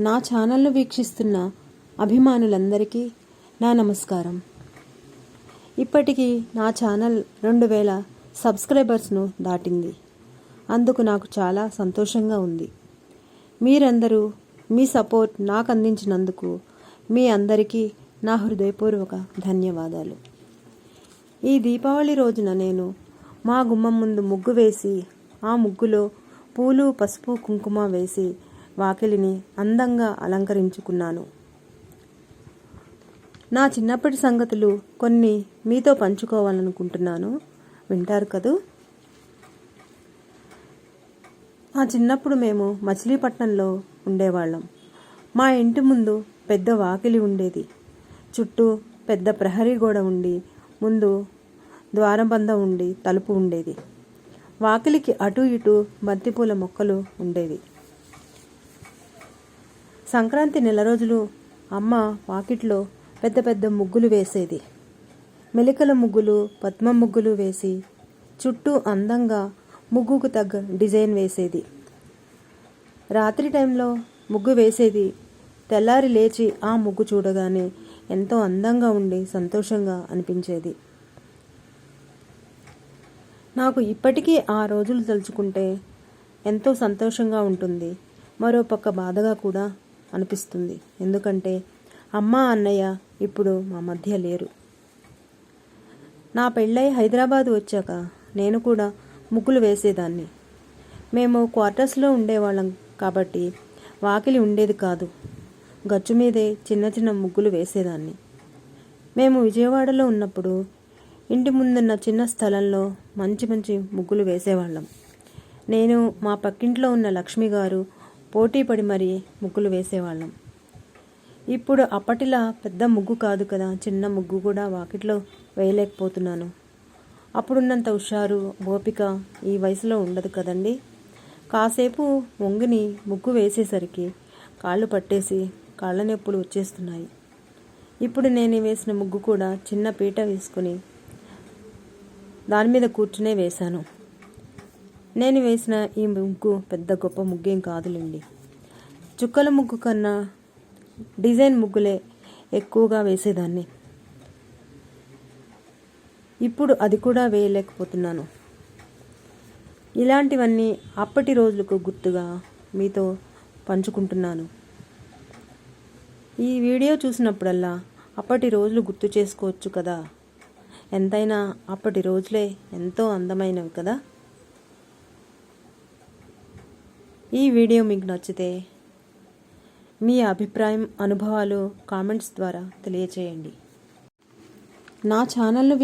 నా ఛానల్ను వీక్షిస్తున్న అభిమానులందరికీ నా నమస్కారం. ఇప్పటికీ నా ఛానల్ రెండు వేల సబ్స్క్రైబర్స్ను దాటింది. అందుకు నాకు చాలా సంతోషంగా ఉంది. మీరందరూ మీ సపోర్ట్ నాకు అందించినందుకు మీ అందరికీ నా హృదయపూర్వక ధన్యవాదాలు. ఈ దీపావళి రోజున నేను మా గుమ్మం ముందు ముగ్గు వేసి ఆ ముగ్గులో పూలు పసుపు కుంకుమ వేసి వాకిలిని అందంగా అలంకరించుకున్నాను. నా చిన్నప్పటి సంగతులు కొన్ని మీతో పంచుకోవాలనుకుంటున్నాను. వింటారు కదూ? మా చిన్నప్పుడు మేము మచిలీపట్నంలో ఉండేవాళ్ళం. మా ఇంటి ముందు పెద్ద వాకిలి ఉండేది. చుట్టూ పెద్ద ప్రహరీ గోడ ఉండి ముందు ద్వారబంధం ఉండి తలుపు ఉండేది. వాకిలికి అటు ఇటు బంతిపూల మొక్కలు ఉండేవి. సంక్రాంతి నెల రోజులు అమ్మ వాకిట్లో పెద్ద పెద్ద ముగ్గులు వేసేది. మెలికల ముగ్గులు పద్మ ముగ్గులు వేసి చుట్టూ అందంగా ముగ్గుకు తగ్గ డిజైన్ వేసేది. రాత్రి టైంలో ముగ్గు వేసేది. తెల్లారి లేచి ఆ ముగ్గు చూడగానే ఎంతో అందంగా ఉండి సంతోషంగా అనిపించేది. నాకు ఇప్పటికీ ఆ రోజులు తలుచుకుంటే ఎంతో సంతోషంగా ఉంటుంది. మరో పక్క బాధగా కూడా అనిపిస్తుంది. ఎందుకంటే అమ్మ అన్నయ్య ఇప్పుడు మా మధ్య లేరు. నా పెళ్ళై హైదరాబాద్ వచ్చాక నేను కూడా ముగ్గులు వేసేదాన్ని. మేము క్వార్టర్స్లో ఉండేవాళ్ళం కాబట్టి వాకిలి ఉండేది కాదు. గచ్చు మీదే చిన్న చిన్న ముగ్గులు వేసేదాన్ని. మేము విజయవాడలో ఉన్నప్పుడు ఇంటి ముందున్న చిన్న స్థలంలో మంచి మంచి ముగ్గులు వేసేవాళ్ళం. నేను మా పక్కింట్లో ఉన్న లక్ష్మి గారు పోటీ పడి మరీ ముగ్గులు వేసేవాళ్ళం. ఇప్పుడు అప్పటిలా పెద్ద ముగ్గు కాదు కదా చిన్న ముగ్గు కూడా వాకిట్లో వేయలేకపోతున్నాను. అప్పుడున్నంత హుషారు ఓపిక ఈ వయసులో ఉండదు కదండి. కాసేపు వంగిని ముగ్గు వేసేసరికి కాళ్ళు పట్టేసి కాళ్ళ నొప్పులు వచ్చేస్తున్నాయి. ఇప్పుడు నేను వేసిన ముగ్గు కూడా చిన్న పీట వేసుకుని దాని మీద కూర్చునే వేశాను. నేను వేసిన ఈ ముగ్గు పెద్ద గొప్ప ముగ్గేం కాదులేండి. చుక్కల ముగ్గు కన్నా డిజైన్ ముగ్గులే ఎక్కువగా వేసేదాన్ని. ఇప్పుడు అది కూడా వేయలేకపోతున్నాను. ఇలాంటివన్నీ అప్పటి రోజులకు గుర్తుగా మీతో పంచుకుంటున్నాను. ఈ వీడియో చూసినప్పుడల్లా అప్పటి రోజులు గుర్తు చేసుకోవచ్చు కదా. ఎంతైనా అప్పటి రోజులే ఎంతో అందమైనవి కదా. ఈ వీడియో మీకు నచ్చితే మీ అభిప్రాయం అనుభవాలు కామెంట్స్ ద్వారా తెలియచేయండి. నా ఛానల్ను